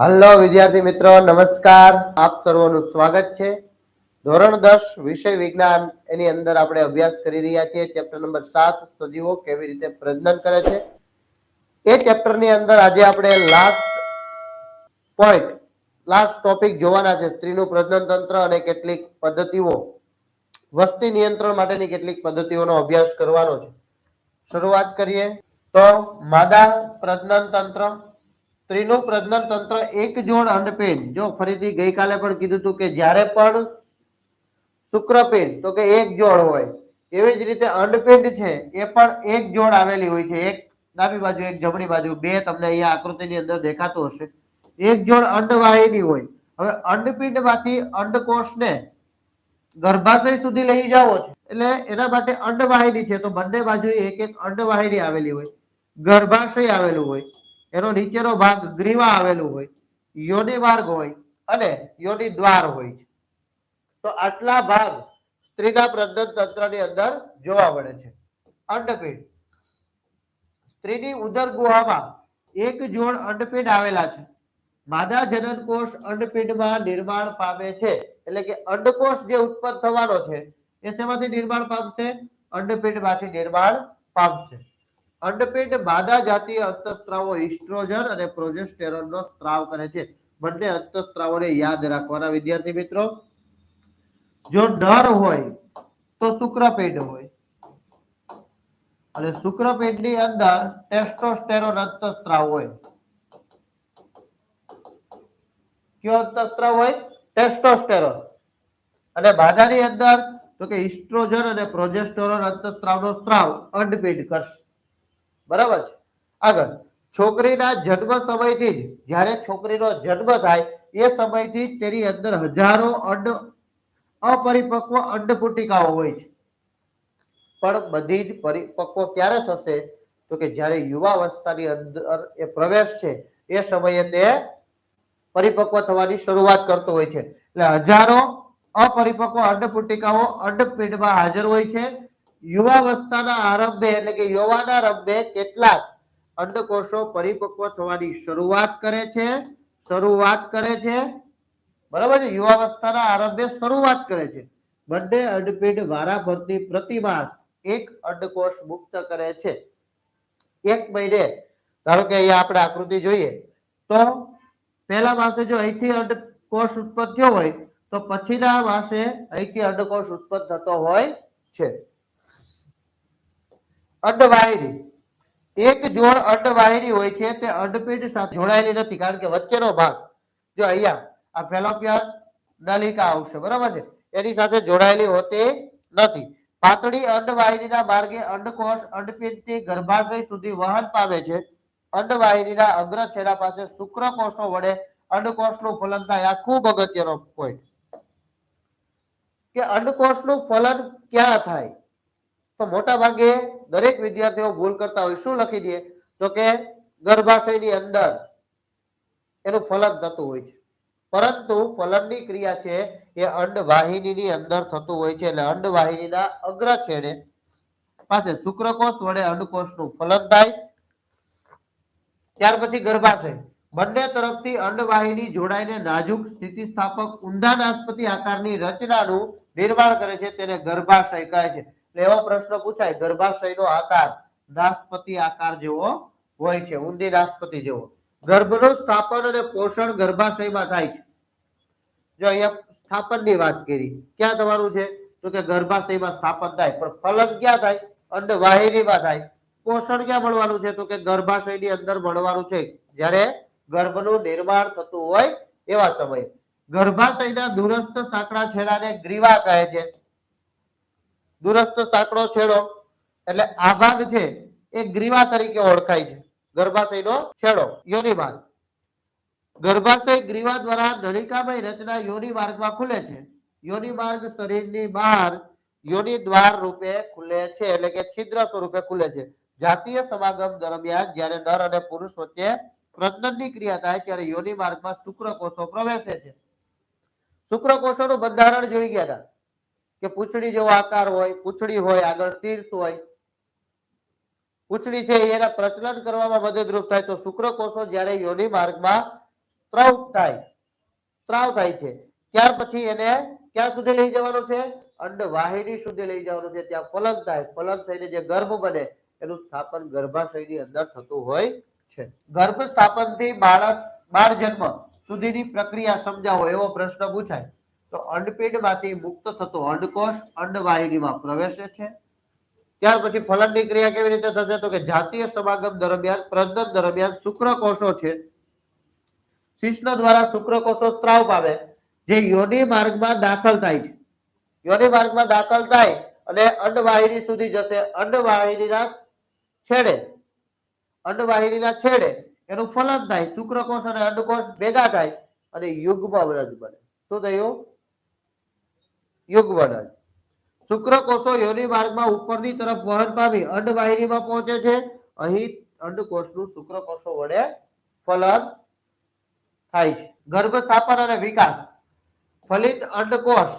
Hello વિદ્યાર્થી મિત્રો, નમસ્કાર. આપ સર્વનું સ્વાગત છે. ધોરણ દસ, વિષય વિજ્ઞાન, એની અંદર આપણે અભ્યાસ કરી રહ્યા છીએ. ચેપ્ટર નંબર સાત સજીવો કેવી રીતે પ્રજનન કરે છે. એ ચેપ્ટરની અંદર આજે આપણે લાસ્ટ પોઈન્ટ લાસ્ટ ટોપિક જોવાના છે. સ્ત્રીનું પ્રજનન તંત્ર અને કેટલીક પદ્ધતિઓ. વસ્તી નિયંત્રણ માટેની કેટલીક પદ્ધતિઓનો અભ્યાસ કરવાનો છે. શરૂઆત કરીએ. તો, માદા પ્રજનન તંત્ર. સ્ત્રીનું પ્રજનન તંત્ર એક જોડ અંડપિંડ જો ફરીથી ગઈકાલે પણ કીધું હતું કે જ્યારે પણ શુક્રપિંડ તો કે એક જોડ હોય, એવી જ રીતે અંડપિંડ છે, એ પણ એક જોડ આવેલી હોય છે. એક ડાબી બાજુ, એક જમણી બાજુ, બે તમને અહીંયા આકૃતિની અંદર દેખાતું હશે. એક જોડ અંડવાહિની હોય. હવે અંડપિંડમાંથી અંડકોષને ગર્ભાશય સુધી લઈ જાવો છે. એટલે એના માટે અંડવાહિની છે. તો બંને બાજુ એક એક અંડવાહિની આવેલી હોય. ગર્ભાશય આવેલું હોય. એનો નીચેનો ભાગ ગ્રીવા આવેલું હોય, યોનિ માર્ગ હોય અને યોનિ દ્વાર હોય છે. તો આટલા ભાગ સ્ત્રીના પ્રજનન તંત્રની અંદર જોવા મળે છે. અંડપીંડ. સ્ત્રીની ઉદર ગુહામાં એક જોડ અંડપીંડ આવેલા છે. માદા જનનકોષ અંડપીંડમાં નિર્માણ પામે છે. એટલે કે અંડકોષ જે ઉત્પન્ન થવાનો છે, એ શેમાંથી નિર્માણ પામશે? અંડપીંડમાંથી નિર્માણ પામશે. અંડપિંડ માદા જાતીય અંતઃસ્ત્રાવો ઇસ્ટ્રોજન અને પ્રોજેસ્ટેરોનનો સ્ત્રાવ કરે છે. બંને અંતઃસ્ત્રાવોને યાદ રાખવાના વિદ્યાર્થી મિત્રો. જો નર હોય તો શુક્રપિંડ હોય. અને શુક્રપિંડની અંદર ટેસ્ટોસ્ટેરોન અંતઃસ્ત્રાવ હોય. કયો અંતઃસ્ત્રાવ હોય? ટેસ્ટોસ્ટેરોન. અને માદાની અંદર તો કે ઇસ્ટ્રોજન અને પ્રોજેસ્ટેરોન અંતઃસ્ત્રાવનો સ્ત્રાવ અંડપિંડ કરશે. બરાબર છે? આગળ. છોકરીના જન્મ સમયથી જ, જ્યારે છોકરીનો જન્મ થાય, એ સમયથી તેની અંદર હજારો અંડ, અપરિપક્વ અંડપુટિકાઓ હોય છે. પણ બધી જ પરિપક્વ ક્યારે થશે? તો કે જ્યારે યુવાવસ્થાની અંદર એ પ્રવેશ છે, એ સમયે તે પરિપક્વ થવાની શરૂઆત કરતો હોય છે. એટલે હજારો અપરિપક્વ અંડપુટિકાઓ અંડપિંડમાં હાજર હોય છે યુવાવસ્થાના આરંભે એટલે કે યુવાના આરંભે કેટલાક અંડકોષો પરિપક્વ થવાની શરૂઆત કરે છે, શરૂઆત કરે છે. બરાબર છે? યુવાવસ્થાના આરંભે શરૂઆત કરે છે. બંને અંડપીંડ વારા ભરતી પ્રતિમાસ એક અંડકોષ મુક્ત કરે છે. એક મહિને, ધારો કે અહીંયા આપણે આકૃતિ જોઈએ, તો પહેલા માસે જો અહીંથી અંડકોષ ઉત્પન્ન થયો હોય, તો પછીના માસે અહીંથી અંડકોષ ઉત્પન્ન થતો હોય છે. અંડવાહિની એક જોડ અંડવાહિની હોય છે તે અંડપિંડ સાથે જોડાયેલી નથી, કારણ કે વચ્ચેનો ભાગ, જો અહીંયા આ ફેલોપિયન નલિકા આવશે, બરાબર છે? એની સાથે જોડાયેલી હોતી નથી. પાતળી અંડવાહિનીના માર્ગે અંડકોષ અંડપિંડથી ગર્ભાશય સુધી વહન પામે છે. અંડવાહિનીના અગ્ર છેડા પાસે શુક્રકોષો વડે અંડકોષનું ફલન થાય. આ ખૂબ અગત્યનો પોઈન્ટ કે અંડકોષનું ફલન ક્યાં થાય? તો મોટા ભાગે દરેક વિદ્યાર્થીઓ ભૂલ કરતા હોય, શું લખી દે તો કે ગર્ભાશયની અંદર એનું ફલન થતું હોય છે. પરંતુ ફલનની ક્રિયા છે એ અંડવાહિનીની અંદર થતું હોય છે, એટલે અંડવાહિનીના અગ્ર છેડે પાસે શુક્રકોષ વડે અંડકોષનું ફલન થાય. ત્યાર પછી ગર્ભાશય. બંને તરફથી અંડવાહિની જોડાઈને નાજુક સ્થિતિસ્થાપક ઊંધા નાસ્પતિ આકારની રચનાનું નિર્માણ કરે છે, તેને ગર્ભાશય કહે છે. એવો પ્રશ્ન પૂછાય. ગર્ભાશયનો આકાર નાસ્પતિ આકાર જેવો હોય છે, ઊંધી નાસ્પતિ જેવો. ગર્ભનું સ્થાપન અને પોષણ ગર્ભાશયમાં થાય છે. જો અહીંયા સ્થાપનની વાત કરી, ક્યાં થવાનું છે? તો કે ગર્ભાશયમાં સ્થાપન થાય, પણ ફલન ક્યાં થાય? અંડવાહિનીમાં થાય. પોષણ ક્યાં મળવાનું છે? તો કે ગર્ભાશયની અંદર મળવાનું છે. જ્યારે ગર્ભનું નિર્માણ થતું હોય એવા સમયે. ગર્ભાશયના દૂરસ્થ સાંકડા છેડાને ગ્રીવા કહે છે. દૂરસ્થ સાંકડો છેડો. એટલે આ ભાગ છે એ ગ્રીવા તરીકે ઓળખાય છે. ગર્ભાશયનો છેડો યોનિમાર્ગ ગર્ભાશય ગ્રીવા દ્વારા નલિકામય રચના યોનિ માર્ગમાં ખુલે છે. યોનિમાર્ગ શરીરની બહાર યોનિ દ્વાર રૂપે ખુલે છે, એટલે કે છિદ્ર સ્વરૂપે ખુલે છે. જાતીય સમાગમ દરમિયાન જ્યારે નર અને પુરુષ વચ્ચે પ્રજનનની ક્રિયા થાય ત્યારે યોનિ માર્ગમાં શુક્રકોષો પ્રવેશે છે. શુક્રકોષોનું બંધારણ જોઈ ગયા હતા. કે પૂંછડી જેવો આકાર હોય, પૂંછડી હોય, આગળ તીર્થ હોય. પૂંછડી છે એના પ્રચલન કરવામાં મદદરૂપ થાય તો શુક્રકોષો જ્યારે યોની માર્ગમાં સ્ત્રાવ થાય. સ્ત્રાવ થાય છે. ત્યાર પછી એને ક્યાં સુધી લઈ જવાનું છે? અંડવાહિની સુધી લઈ જવાનું છે. ત્યાં ફલન થાય. ફલન થઈને જે ગર્ભ બને, એનું સ્થાપન ગર્ભાશયની અંદર થતું હોય છે. ગર્ભ સ્થાપનથી બાળક બાળ જન્મ સુધીની પ્રક્રિયા સમજાવો એવો પ્રશ્ન પૂછાય. તો અંડપીંડમાંથી મુક્ત થતો અંડકોષ અંડવાહિનીમાં પ્રવેશે છે. ત્યાર પછી ફલનની ક્રિયા કેવી રીતે થશે? તો કે જાતીય સમાગમ દરમિયાન, પ્રજનન દરમિયાન શુક્રકોષો છે. શિશ્ન દ્વારા શુક્રકોષો સ્ત્રાવ પામે, જે યોની માર્ગમાં દાખલ થાય છે. યોની માર્ગમાં દાખલ થાય અને અંડવાહિની સુધી જશે. અંડવાહિનીના છેડે અંડવાહિનીના છેડે એનું ફલન થાય. શુક્રકોષ અને અંડકોષ ભેગા થાય અને યુગ્મ અવરજ બને. શું થયું? યુગ્મ અવરજ શુક્રકોષો યોનિ માર્ગમાં ઉપરની તરફ વહન પામી અંડવાહિનીમાં પહોંચે છે. અહીં અંડકોષનું શુક્રકોષો વડે ફલન થાય છે. ગર્ભ સ્થાપન અને વિકાસ. ફલિત અંડકોષ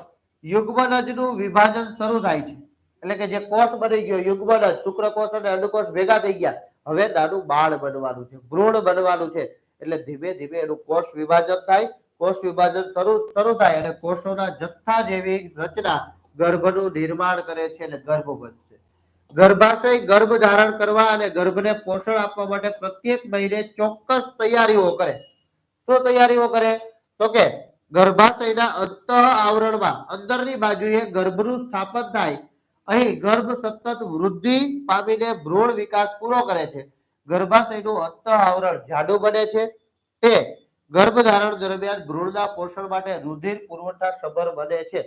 યુગ્મનજનું વિભાજન શરૂ થાય છે. એટલે કે જે કોષ બની ગયો, યુગ્મનજ, શુક્રકોષ અને અંડકોષ ભેગા થઈ ગયા. હવે નાનું બાળ બનવાનું છે, ભ્રૂણ બનવાનું છે. એટલે ધીમે ધીમે એનું કોષ વિભાજન થાય કોષ વિભાજન શરૂ થાય અને કોષોના જથ્થા જેવી રચના ગર્ભનું નિર્માણ કરે છે અને ગર્ભ બનશે ગર્ભાશય ગર્ભ ધારણ કરવા અને ગર્ભને પોષણ આપવા માટે પ્રત્યેક મહિને ચોક્કસ તૈયારીઓ કરે. શું તૈયારીઓ કરે? તો કે ગર્ભાશયના અંતઃ આવરણમાં અંદરની બાજુએ ગર્ભનું સ્થાપન થાય. અહીં ગર્ભ સતત વૃદ્ધિ પામીને ભ્રૂણ વિકાસ પૂરો કરે છે. ગર્ભાશયનું અંતઃ આવરણ જાડું બને છે. તે ગર્ભધારણ દરમિયાન ભ્રૂણના પોષણ માટે રુધિર પુરવઠા સબર બને છે.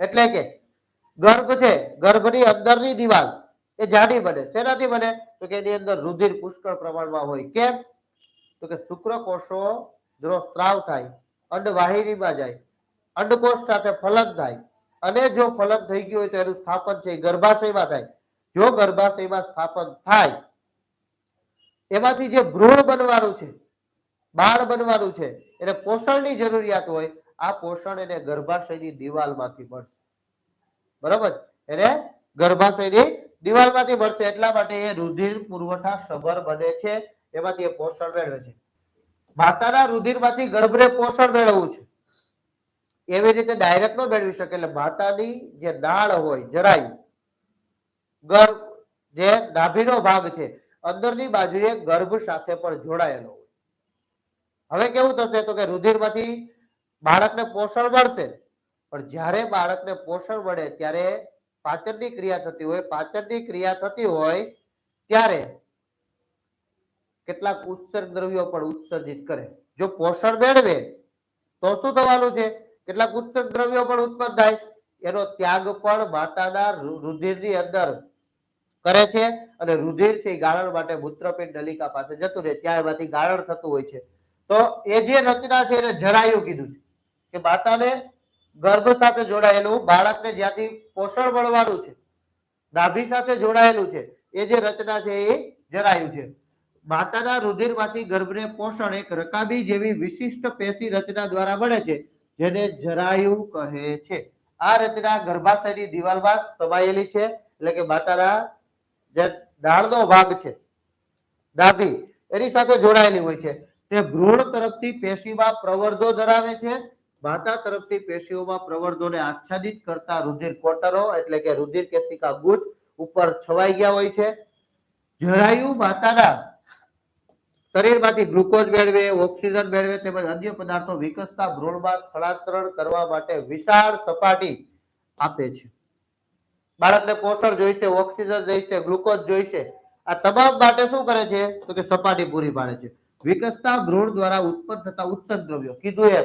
એટલે કે ગર્ભ છે, ગર્ભની અંદરની દિવાલ એ જાડી બને. શેનાથી બને? તો કે એની અંદર રુધિર પુષ્કળ પ્રમાણમાં હોય. કેમ? તો કે શુક્રકોષો જો સ્ત્રાવ થાય અંડવાહિનીમાં જાય, અંડકોષ સાથે ફલન થાય. અને જો ફલન થઈ ગયું હોય તો એનું સ્થાપન છે ગર્ભાશયમાં થાય. જો ગર્ભાશયમાં સ્થાપન થાય, એમાંથી જે ભ્રૂણ બનવાનું છે બાળ બનવાનું છે. એને પોષણની જરૂરિયાત હોય, આ પોષણ એને ગર્ભાશયની દિવાલમાંથી મળશે. બરાબર? એને ગર્ભાશયની દિવાલમાંથી મળશે. એટલા માટે એ રુધિર પુરવઠા સભર બને છે. એમાંથી એ પોષણ મેળવે છે. માતાના રુધિરમાંથી ગર્ભને પોષણ મેળવવું છે. એવી રીતે ડાયરેક્ટ ન મેળવી શકે. એટલે માતાની જે નાળ હોય, જરાય, ગર્ભ જે નાભીનો ભાગ છે, અંદરની બાજુએ ગર્ભ સાથે પણ જોડાયેલો. હવે કેવું થશે તો કે રુધિરમાંથી બાળકને પોષણ મળશે. પણ જ્યારે બાળકને પોષણ મળે, ત્યારે પાચનની ક્રિયા થતી હોય, પાચનની ક્રિયા થતી હોય, ત્યારે કેટલાક ઉત્સર્ગ દ્રવ્યો પણ ઉત્સર્જિત કરે. જો પોષણ મેળવે, તો શું થવાનું છે? કેટલાક ઉત્સર્ગ દ્રવ્યો પણ ઉત્પન્ન થાય. એનો ત્યાગ પણ માતાના રુધિરની અંદર કરે છે અને રુધિર છે ગાળણ માટે મૂત્રપિંડ નલિકા પાસે જતું રહે. ત્યાં એમાંથી ગાળણ થતું હોય છે. તો એ જે રચના છે એને જરાયું કીધું છે કે માતાને ગર્ભ સાથે જોડાયેલું બાળકને જ્યાંથી પોષણ મળવાનું છે નાભી સાથે જોડાયેલું છે, એ જે રચના છે એ જરાયું છે. માતાના રુધિરમાંથી ગર્ભને પોષણ એક રકાબી જેવી વિશિષ્ટ પેશી રચના દ્વારા મળે છે, જેને જરાયુ કહે છે. આ રચના ગર્ભાશયની દિવાલમાં સમાયેલી છે, એટલે કે માતાના જે દાળનો ભાગ છે નાભી એની સાથે જોડાયેલી હોય છે. તે ભ્રૂણ તરફથી પેશીમાં પ્રવર્ધો ધરાવે છે. માતા તરફથી પેશીઓમાં પ્રવર્ધોને આચ્છાદિત કરતા રુધિર કોટરો એટલે કે રુધિર કેશિકા ગુચ્છ ઉપર છવાઈ ગયા હોય છે. જરાયુ માતાના શરીરમાંથી ગ્લુકોઝ મેળવે, ઓક્સિજન મેળવે તેમજ અન્ય પદાર્થો વિકસતા ભ્રૂણમાં સ્થળાંતરણ કરવા માટે વિશાળ સપાટી આપે છે. બાળકને પોષણ જોઈશે, ઓક્સિજન જોઈશે, ગ્લુકોઝ જોઈશે. આ તમામ માટે શું કરે છે? તો કે સપાટી પૂરી પાડે છે. વિકસતા ભ્રૂણ દ્વારા ઉત્પન્ન થતા ઉત્સર્ગ દ્રવ્યો. કીધું એમ.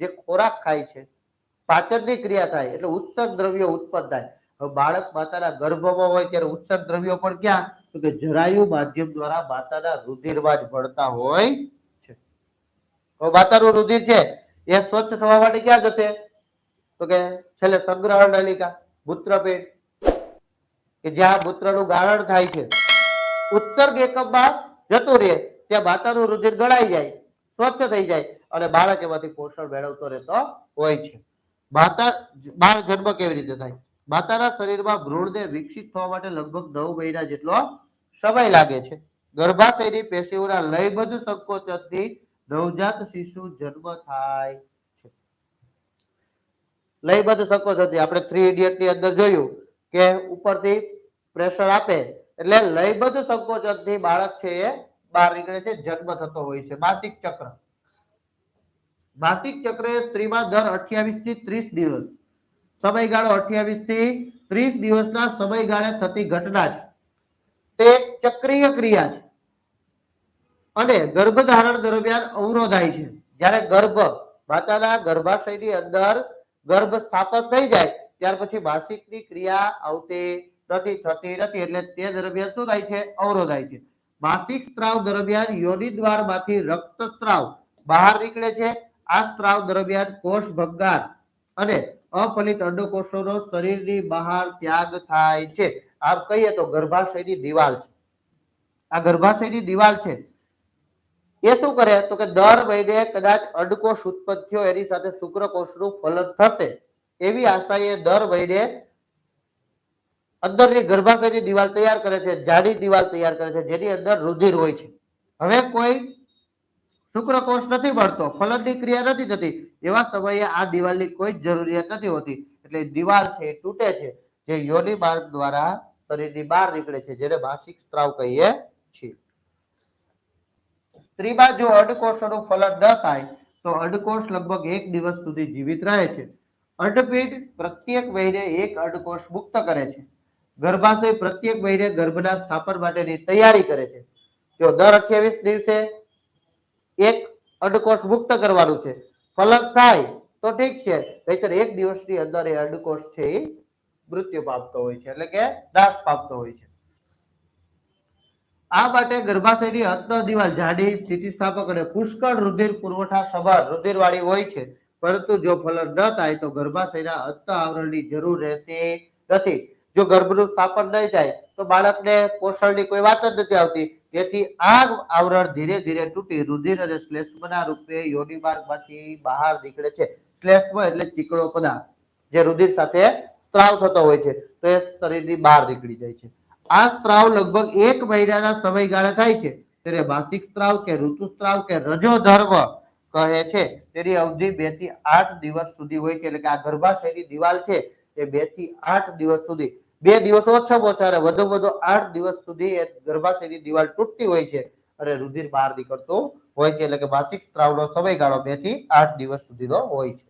જે ખોરાક ખાય છે. પાચનની ક્રિયા થાય એટલે ઉત્સર્ગ દ્રવ્યો ઉત્પન્ન થાય. હવે બાળક માતાના ગર્ભમાં હોય ત્યારે ઉત્સર્ગ દ્રવ્યો પણ ક્યાં? તો કે જરાયુ માધ્યમ દ્વારા માતાના રુધિરમાં જ ભળતા હોય છે. તો માતાનું રુધિર છે. એ સ્વચ્છ થવા માટે ક્યાં જશે? તો કે છેલ્લે સંગ્રહ નલિકા મૂત્રપેટ કે જ્યાં મૂત્રનું ગાળણ થાય છે. ઉત્સર્ગ એકમમાં જતું રહે. ત્યાં માતાનું રુધિર ગળાઈ જાય, સ્વચ્છ થઈ જાય અને બાળક એમાંથી પોષણ મેળવતો રહેતો હોય છે. માતા, બાળ જન્મ કેવી રીતે થાય? માતાના શરીરમાં ભ્રૂણને વિકસિત થવા માટે લગભગ નવ મહિના જેટલો સમય લાગે છે. ગર્ભાશયની પેશીઓના લયબદ્ધ સંકોચનથી નવજાત શિશુ જન્મ થાય છે. લયબદ્ધ સંકોચનથી આપણે થ્રી ઇડિયટની અંદર જોયું કે ઉપરથી પ્રેશર આપે એટલે લયબદ્ધ સંકોચનથી બાળક છે એ બહાર નીકળે છે, જન્મ થતો હોય છે. માસિક ચક્ર. માસિક ચક્ર સ્ત્રીમાં દર અઠ્યાવીસથી ત્રીસ દિવસ. સમયગાળો અઠ્યાવીસથી ત્રીસ દિવસના સમયગાળે થતી ઘટના છે. તે ચક્રીય ક્રિયા છે. અને ગર્ભધારણ દરમિયાન અવરોધાય છે. જ્યારે ગર્ભ માતાના ગર્ભાશયની અંદર ગર્ભ સ્થાપન થઈ જાય, ત્યાર પછી માસિકની ક્રિયા આવતી નથી, થતી નથી. એટલે તે દરમિયાન શું થાય છે? અવરોધાય છે. માસિક સ્ત્રાવ દરમિયાન યોનિ દ્વારમાંથી રક્ત સ્ત્રાવ બહાર નીકળે છે. આ સ્ત્રાવ દરમિયાન કોષ ભંગાર અને અફલિત અંડકોષોનો શરીરની બહાર ત્યાગ થાય છે. આમ કહીએ તો ગર્ભાશયની દિવાલ છે. આ ગર્ભાશયની દિવાલ છે. એ શું કરે? તો કે દર મહિને કદાચ અંડકોષ ઉત્પત્તિઓ એની સાથે શુક્રકોષનું ફલન થશે. એવી આશાએ દર મહિને અંદરની ગર્ભાશયની દિવાલ તૈયાર કરે છે, જાડી દિવાલ તૈયાર કરે છે, જેની અંદર રુધિર હોય છે. હવે કોઈ શુક્રકોષ નથી મળતો, ફલનની ક્રિયા નથી થતી, એવા સમયે આ દિવાલની કોઈ જરૂરિયાત નથી હોતી. એટલે દિવાલ છે તૂટે છે, જે યોની માર્ગ દ્વારા શરીરની બહાર નીકળે છે, જેને માસિક સ્ત્રાવ કહીએ છીએ. સ્ત્રીમાં જો અંડકોષોનું ફલન ન થાય, તો અંડકોષ લગભગ એક દિવસ સુધી જીવિત રહે છે. અંડપીંડ પ્રત્યેક મહિને એક અંડકોષ મુક્ત કરે છે. ગર્ભાશય પ્રત્યેક મહિને ગર્ભના સ્થાપન માટેની તૈયારી કરે છે. જો દર અઠ્યાવીસ દિવસે એક અંડકોષ મુક્ત કરવાનું છે, ફલક થાય તો ઠીક છે, નહીતર એક દિવસની અંદર એ અંડકોષ છે એ મૃત્યુ પામતો હોય છે, એટલે કે નાશ પામતો હોય છે. આ માટે ગર્ભાશયની અંતર દિવાલ જાડી, સ્થિતિસ્થાપક અને પુષ્કળ રુધિર પુરવઠા સભર રુધિરવાળી હોય છે. પરંતુ જો ફલન ન થાય તો ગર્ભાશયના અંત આવરણની જરૂર રહેતી નથી. જો ગર્ભનું સ્થાપન નહીં થાય, તો બાળકને પોષણની કોઈ વાત જ નથી આવતી. તેથી આ આવરણ ધીરે ધીરે તૂટી રુધિર અને શ્લેષ્મના રૂપે યોની માર્ગમાંથી બહાર નીકળે છે. શ્લેષ્મ એટલે ચીકણો પદાર્થ જે રુધિર સાથે સ્ત્રાવ થતો હોય છે, તો એ શરીરની બહાર નીકળી જાય છે. આ સ્ત્રાવ લગભગ એક મહિનાના સમયગાળા થાય છે. તેને માસિક સ્ત્રાવ કે ઋતુસ્ત્રાવ કે રજો ધર્મ કહે છે. તેની અવધિ બેથી આઠ દિવસ સુધી હોય છે. એટલે કે આ ગર્ભાશયની દિવાલ છે, એ બેથી આઠ દિવસ સુધી બે દિવસ ઓછામાં ઓછા વધુ વધુ આઠ દિવસ સુધી ગર્ભાશયની દિવાલ તૂટતી હોય છે અને રુધિર બહાર નીકળતું હોય છે એટલે કે માસિક સ્ત્રાવનો સમયગાળો બેથી આઠ દિવસ સુધીનો હોય છે.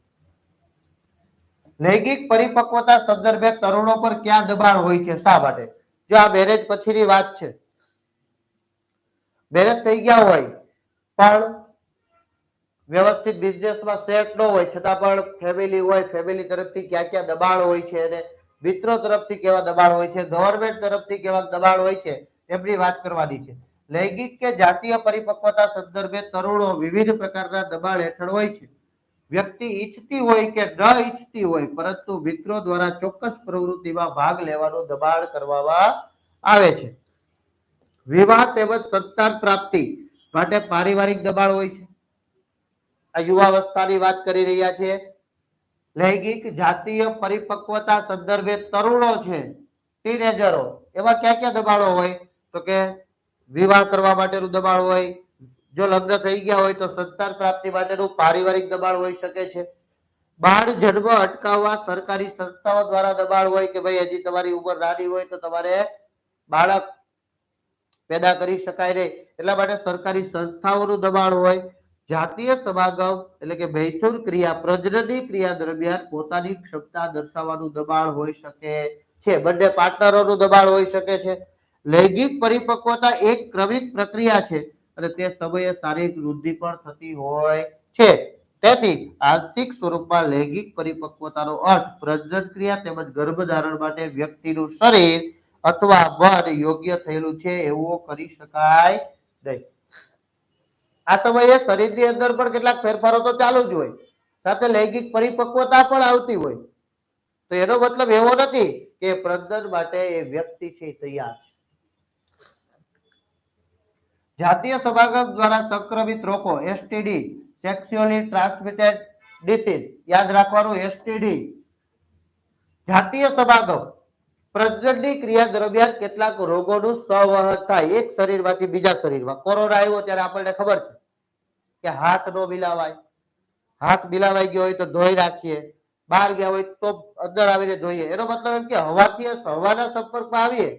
લૈંગિક પરિપક્વતા સંદર્ભે તરુણો પર ક્યાં દબાણ હોય છે? શા માટે? જો આ મેરેજ પછીની વાત છે. મેરેજ થઈ ગયા હોય, પણ વ્યવસ્થિત બિઝનેસમાં સેટ ન હોય, છતાં પણ ફેમિલી હોય ફેમિલી તરફથી ક્યાં ક્યાં દબાણ હોય છે અને મિત્રો તરફથી કેવા દબાણ હોય છે ગવર્મેન્ટ તરફથી કેવા દબાણ હોય છે, એમની વાત કરવાની છે. લૈંગિક કે જાતીય પરિપક્વતા સંદર્ભે તરુણો વિવિધ પ્રકારના દબાણ હેઠળ હોય છે. વ્યક્તિ ઈચ્છતી હોય કે ન ઈચ્છતી હોય, પરંતુ મિત્રો દ્વારા ચોક્કસ પ્રવૃત્તિમાં ભાગ લેવાનું દબાણ કરવામાં આવે છે. વિવાહ તેમજ સંતાન પ્રાપ્તિ માટે પારિવારિક દબાણ હોય છે. આ યુવાવસ્થાની વાત કરી રહ્યા છે. લૈંગિક જાતીય પરિપક્વતા સંદર્ભે તરુણો છે ટીનેજરો એવા ક્યાં ક્યાં દબાણો હોય? તો કે વિવાહ કરવા માટેનું દબાણ હોય, જો લગ્ન થઈ ગયા હોય તો સંતાન પ્રાપ્તિ માટેનું પારિવારિક દબાણ હોઈ શકે છે. બાળ જન્મ અટકાવવા સરકારી સંસ્થાઓ દ્વારા દબાણ હોય કે ભાઈ હજી તમારી ઉંમર નાની હોય તો તમારે બાળક પેદા કરી શકાય નહીં. એટલા માટે સરકારી સંસ્થાઓનું દબાણ હોય જાતીય સમાગમ એટલે કે મૈથુન ક્રિયા, પ્રજનની ક્રિયા દરમિયાન પોતાની ક્ષમતા દર્શાવવાનું દબાણ હોઈ શકે છે. બંને પાર્ટનરોનું દબાણ હોઈ શકે છે. લૈંગિક પરિપક્વતા એક ક્રમિક પ્રક્રિયા છે અને તે સમયે શારીરિક વૃદ્ધિ પણ થતી હોય છે. તેથી આંશિક સ્વરૂપમાં લૈંગિક પરિપક્વતાનો અર્થ પ્રજનન ક્રિયા તેમજ ગર્ભધારણ માટે વ્યક્તિનું શરીર અથવા મન યોગ્ય થયેલું છે એવું કરી શકાય નહીં. આ સમયે શરીરની અંદર પણ કેટલાક ફેરફારો તો ચાલુ જ હોય. સાથે લૈંગિક પરિપક્વતા પણ આવતી હોય. તો એનો મતલબ એવો નથી કે પ્રજનન માટે એ વ્યક્તિ છે તૈયાર છે. જાતીય સમાગમ દ્વારા સંક્રમિત રોગો એસટીડી સેક્સ્યુઅલી ટ્રાન્સમિટેડ ડિસીઝ યાદ રાખવાનું એસટીડી જાતીય સમાગમ પ્રજનનની ક્રિયા દરમિયાન કેટલાક રોગોનું સંવહન થાય. એક શરીરમાંથી બીજા શરીરમાં. કોરોના આવ્યો ત્યારે આપણને ખબર છે કે હાથ નો મિલાવાય. હાથ મિલાવાઈ ગયો હોય તો ધોઈ રાખીએ બહાર ગયા હોય તો અંદર આવીને ધોઈએ. એનો મતલબ એમ કે હવાથી હવાના સંપર્કમાં આવીએ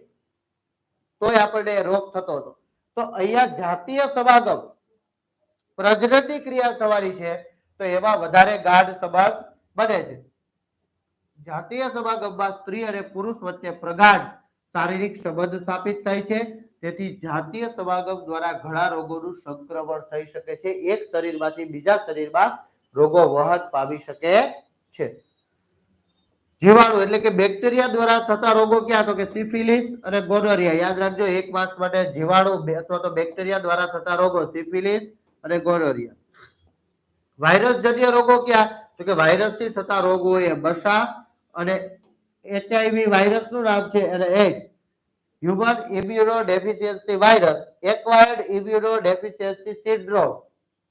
તોય આપણને રોગ થતો હતો. તો અહીંયા જાતીય સમાગમ પ્રજનનની ક્રિયા થવાની છે તો એમાં વધારે ગાઢ સંબંધ બને છે. જાતીય સમાગમમાં સ્ત્રી અને પુરુષ વચ્ચે પ્રગાઢ શારીરિક સંબંધ સ્થાપિત થાય છે. તેથી જાતીય સમાગમ દ્વારા ઘણા રોગોનું સંક્રમણ થઈ શકે છે. એક શરીરમાંથી બીજા શરીરમાં રોગો વહન પામી શકે છે. જીવાણુ એટલે કે બેક્ટેરિયા દ્વારા થતા રોગો ક્યાં? તો કે સિફિલિસ અને ગોનોરિયા. યાદ રાખજો, એક માસ માટે જીવાણુ અથવા તો બેક્ટેરિયા દ્વારા થતા રોગો, સિફિલિસ અને ગોનોરિયા. વાયરસ જન્ય રોગો ક્યાં? તો કે વાયરસથી થતા રોગો એ બસા અને એચઆઈવી વાયરસનું નામ છે અને AIDS human immunodeficiency virus acquired immunodeficiency syndrome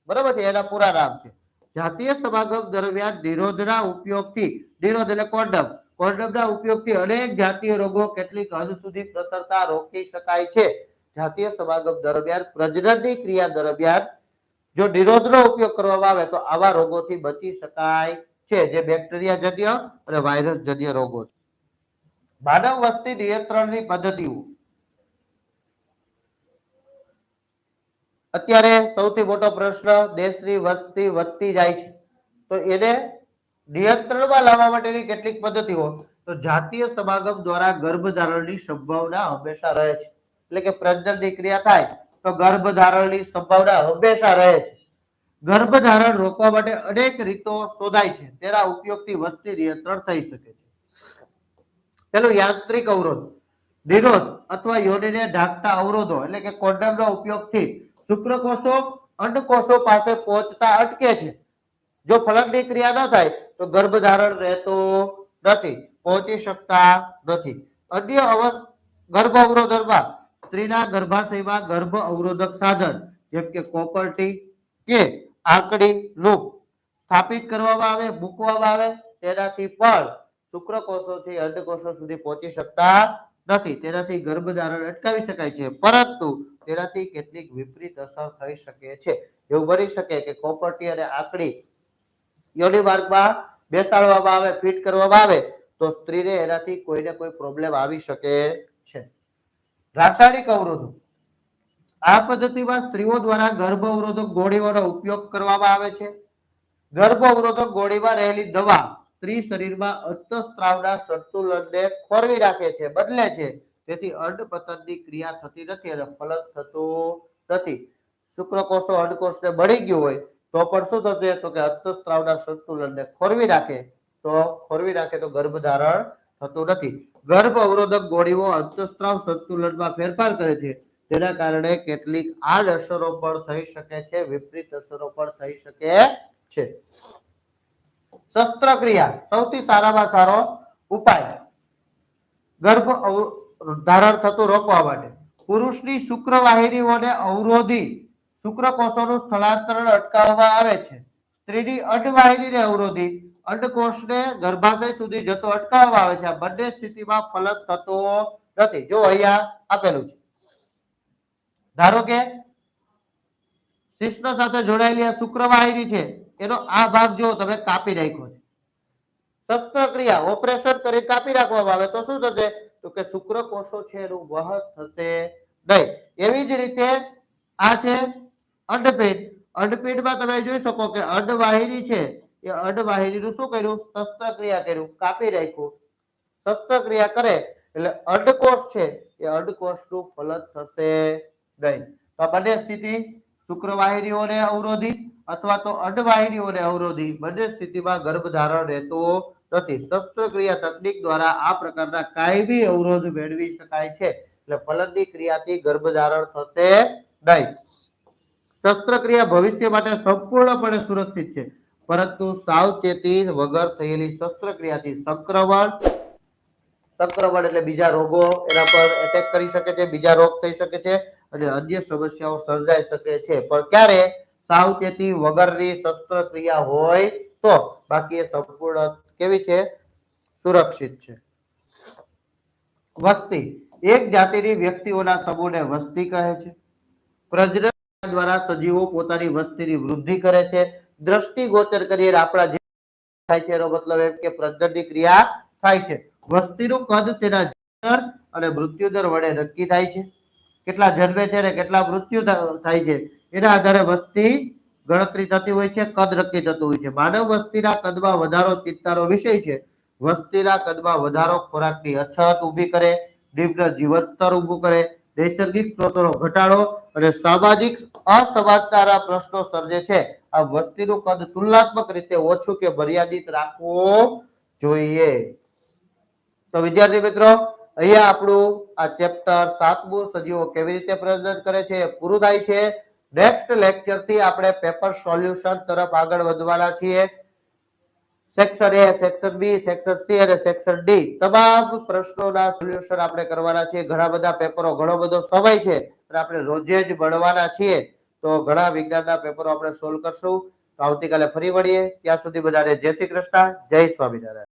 બરાબર છે? એના પૂરા નામ છે. જાતીય સમાગમ દરમિયાન નિરોધના ઉપયોગથી, નિરોધ એટલે કોન્ડમ. કોન્ડમના ઉપયોગથી અનેક જાતીય રોગો કેટલીક હદ સુધી પ્રસરતા રોકી શકાય છે. જાતીય સમાગમ દરમિયાન પ્રજનનની ક્રિયા દરમિયાન જો નિરોધનો ઉપયોગ કરવામાં આવે તો આવા રોગોથી બચી શકાય છે, જે બેક્ટેરિયા જન્ય અને વાયરસ જન્ય રોગો છે. માનવ વસ્તી નિયંત્રણની પદ્ધતિઓ. અત્યારે સૌથી મોટો પ્રશ્ન દેશની વસ્તી વધતી જાય છે. તો એને નિયંત્રણમાં લાવવા માટેની કેટલીક પદ્ધતિઓ? તો જાતીય સમાગમ દ્વારા ગર્ભધારણની સંભાવના હંમેશા રહે છે. એટલે કે પ્રજનનની ક્રિયા થાય તો ગર્ભધારણની સંભાવના હંમેશા રહે છે. ગર્ભધારણ રોકવા માટે અનેક રીતો શોધાય છે. તેના ઉપયોગથી વસ્તી નિયંત્રણ થઈ શકે છે. પેલું યાંત્રિક અવરોધ. નિરોધ અથવા યોનિને ઢાંકતા અવરોધો એટલે કે કોન્ડમનો ઉપયોગથી શુક્રકોષો અંડકોષો પાસે પહોંચતા અટકે છે. જો ફલકની ક્રિયા ન થાય, તો ગર્ભધારણ રહેતો નથી, પહોંચી શકતા નથી. અન્ય અવર ગર્ભ અવરોધનમાં સ્ત્રીના ગર્ભાશયમાં ગર્ભ અવરોધક સાધન, જેમ કે કોપરટી કે આંકડી લૂપ સ્થાપિત કરવામાં આવે, મૂકવામાં આવે, તેનાથી પણ શુક્રકોષોથી અંડકોષો સુધી પહોંચી શકતા નથી. તેનાથી ગર્ભધારણ અટકાવી શકાય છે, પરંતુ તેનાથી કેટલીક વિપરીત અસર થઈ શકે છે. એવું બની શકે કે કોપરટી અને આંકડી યોનિ માર્ગમાં બેસાડવામાં આવે, ફિટ કરવામાં આવે, તો સ્ત્રીને એનાથી કોઈને કોઈ પ્રોબ્લેમ આવી શકે છે. રાસાયણિક અવરોધો. આ પદ્ધતિમાં સ્ત્રીઓ દ્વારા ગર્ભ અવરોધક ગોળીઓનો ઉપયોગ કરવામાં આવે છે. ગર્ભ અવરોધક ગોળીમાં રહેલી દવા સ્ત્રી શરીરમાં અંતઃસ્ત્રાવના સંતુલનને ખોરવી રાખે છે, બદલે છે. તેથી અંડપતનની ક્રિયા થતી નથી અને ફલન થતું નથી. શુક્રકોષો અંડકોષને બળી ગયું હોય તો પણ શું થશે તો કે અંતઃસ્ત્રાવના સંતુલનને ખોરવી રાખે, તો ખોરવી રાખે તો ગર્ભધારણ થતું નથી. ગર્ભ અવરોધક ગોળીઓ અંતઃસ્ત્રાવ સંતુલનમાં ફેરફાર કરે છે. તેના કારણે કેટલીક આડઅસરો પણ થઈ શકે છે, વિપરીત અસરો પણ થઈ શકે છે. શસ્ત્રક્રિયા, સૌથી સારામાં સારો ઉપાય, ગર્ભ ધારણ થતું રોકવા માટે. પુરુષની શુક્રવાહિનીઓને અવરોધી શુક્રકોષોનું સ્થળાંતરણ અટકાવવામાં આવે છે. સ્ત્રીની અંડવાહિનીને અવરોધી અંડકોષને ગર્ભાશય સુધી જતો અટકાવવામાં આવે છે. આ બંને સ્થિતિમાં ફલક થતો નથી. જો અહીંયા આપેલું છે. ધારો કે શિશ્ન સાથે જોડાયેલી આ શુક્રવાહિની છે, એનો આ ભાગ જો તમે કાપી નાખ્યો શસ્ત્રક્રિયા, ઓપરેશન કરી કાપી રાખવામાં આવે તો શું થશે? તો કે શુક્રકોષો છે એનું વહન થશે નહીં. એવી જ રીતે આ છે અંડપીંડ. અંડપીંડમાં તમે જોઈ શકો કે અંડવાહિની છે, એ અંડવાહિનીનું શું કર્યું? શસ્ત્રક્રિયા કર્યું. કાપી નાખ્યું. શસ્ત્રક્રિયા કરે એટલે અંડકોષ છે, એ અંડકોષનું ફલન થશે. નહીં તો બંને સ્થિતિ શુક્રવાહિનીઓને અવરોધી અથવા તો અડવાહિનીઓને અવરોધી. બંને સ્થિતિમાં ગર્ભધારણ રહેતો નથી. શસ્ત્રક્રિયા તકનીક દ્વારા આ પ્રકારના કાયમી અવરોધ મેળવી શકાય છે. એટલે ફલનની ક્રિયાથી ગર્ભધારણ થશે નહીં. શસ્ત્રક્રિયા ભવિષ્ય માટે સંપૂર્ણપણે સુરક્ષિત છે. પરંતુ સાવચેતી વગર થયેલી શસ્ત્રક્રિયાથી સંક્રમણ સંક્રમણ એટલે બીજા રોગો એના પર એટેક કરી શકે છે, બીજા રોગ થઈ શકે છે. અને અન્ય સમસ્યાઓ સર્જાઈ શકે છે. પણ ક્યારે સાવચેતી વગરની શસ્ત્રક્રિયા હોય તો બાકી એ સંપૂર્ણ કેવી છે? સુરક્ષિત છે. વસ્તી. એક જાતિની વ્યક્તિઓના સમૂહને વસ્તી કહે છે. પ્રજનન દ્વારા સજીવો પોતાની વસ્તીની વૃદ્ધિ કરે છે. દ્રષ્ટિગોચર કરીએ આપણા જે થાય છે એનો મતલબ એમ કે પ્રજનનની ક્રિયા થાય છે. વસ્તીનું કદ તેના અને મૃત્યુદર વડે નક્કી થાય છે. કેટલા જન્મે છે કેટલા મૃત્યુ થાય છે. એના આધારે વસ્તી ગણતરી થતી હોય છે, કદ નક્કી થતું હોય છે. માનવ વસ્તીના કદમાં વધારો ચિંતાનો વિષય છે. વસ્તીના કદમાં વધારો ખોરાકની અછત ઊભી કરે, નિમ્ન જીવન સ્તર ઊભું કરે, નૈસર્ગિક સ્ત્રોતોનો ઘટાડો અને સામાજિક અસમાનતાના પ્રશ્નો સર્જે છે. આ વસ્તીનું કદ તુલનાત્મક રીતે ઓછું કે મર્યાદિત રાખવું જોઈએ. તો વિદ્યાર્થી મિત્રો અહીંયા આપણું આ ચેપ્ટર સાતમું સજીવો કેવી રીતે પ્રજનન કરે છે પૂરું થાય છે. નેક્સ્ટ લેક્ચરથી આપણે પેપર સોલ્યુશન તરફ આગળ વધવાના છીએ. Section A section B section C અને સેક્શન ડી તમામ પ્રશ્નોના સોલ્યુશન આપણે કરવાના છીએ. ઘણા બધા પેપરો ઘણો બધો સમય છે અને આપણે રોજે જ ભણવાના છીએ. તો ઘણા વિજ્ઞાનના પેપરો આપણે સોલ્વ કરશું. તો આવતીકાલે ફરી વળીએ ત્યાં સુધી બધાને જય શ્રી કૃષ્ણ, જય સ્વામિનારાયણ.